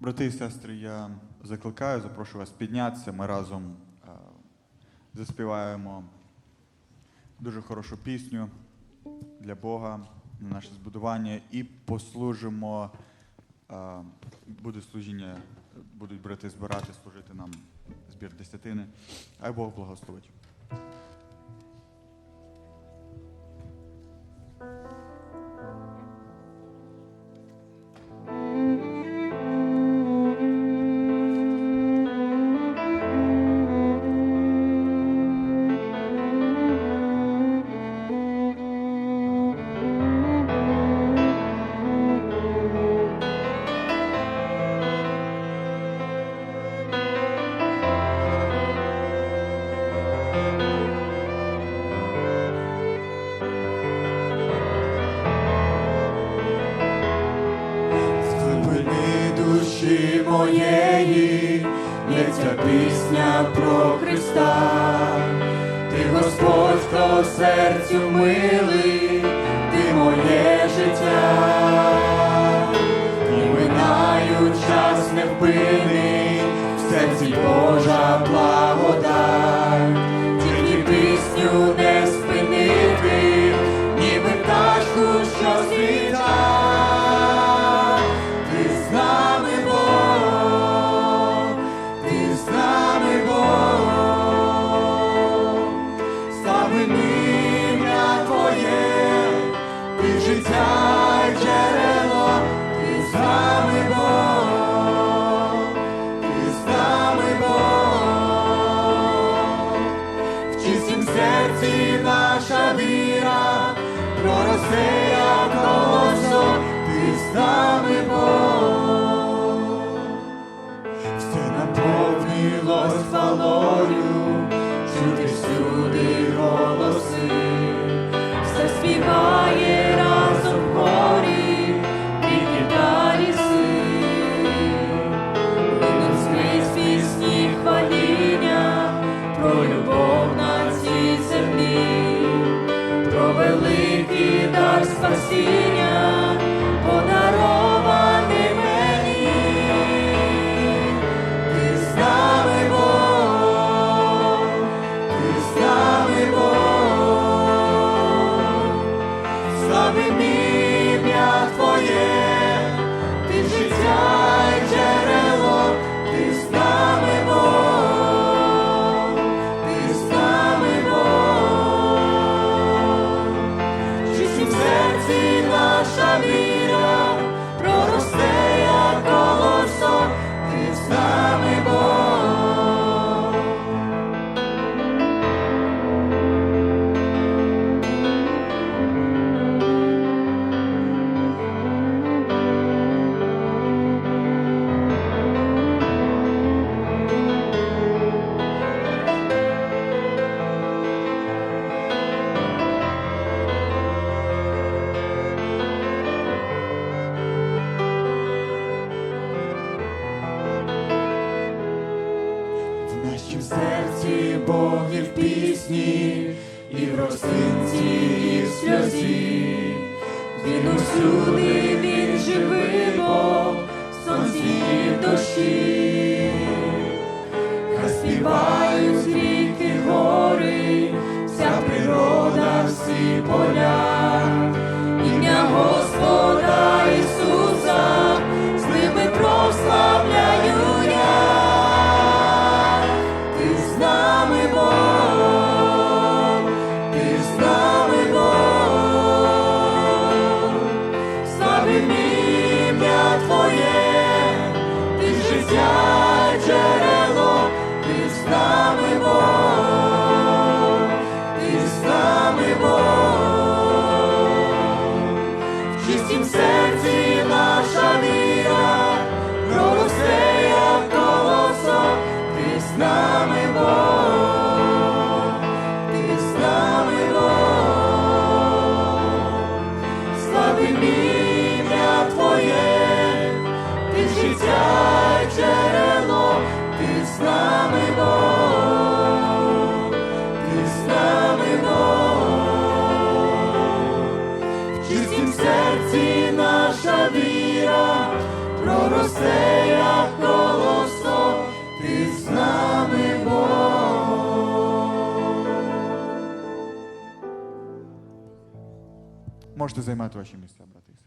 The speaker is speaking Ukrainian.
Брати і сестри, я закликаю, запрошую вас піднятися. Ми разом е, заспіваємо дуже хорошу пісню для Бога на наше збудування і послужимо. е, Буде служіння, будуть брати збирати, служити нам збір десятини. Хай Бог благословить. Душі моєї лється пісня про Христа. Ти Господь, хто серцю милий, ти моє життя. І минаю час невпинний, в серці Божа життя й джерело, ти з нами Бог, ти з нами Бог, в чистім серці наша віра проросте серці Бог і в пісні, і в рослинці, і в сльозі. Він усюди, він живий Бог, сонці в дощі. Хай співають ріки гори, вся природа, всі поля. Серці наша росте, як колосок, ти з. Можете займати ваші місця, брати.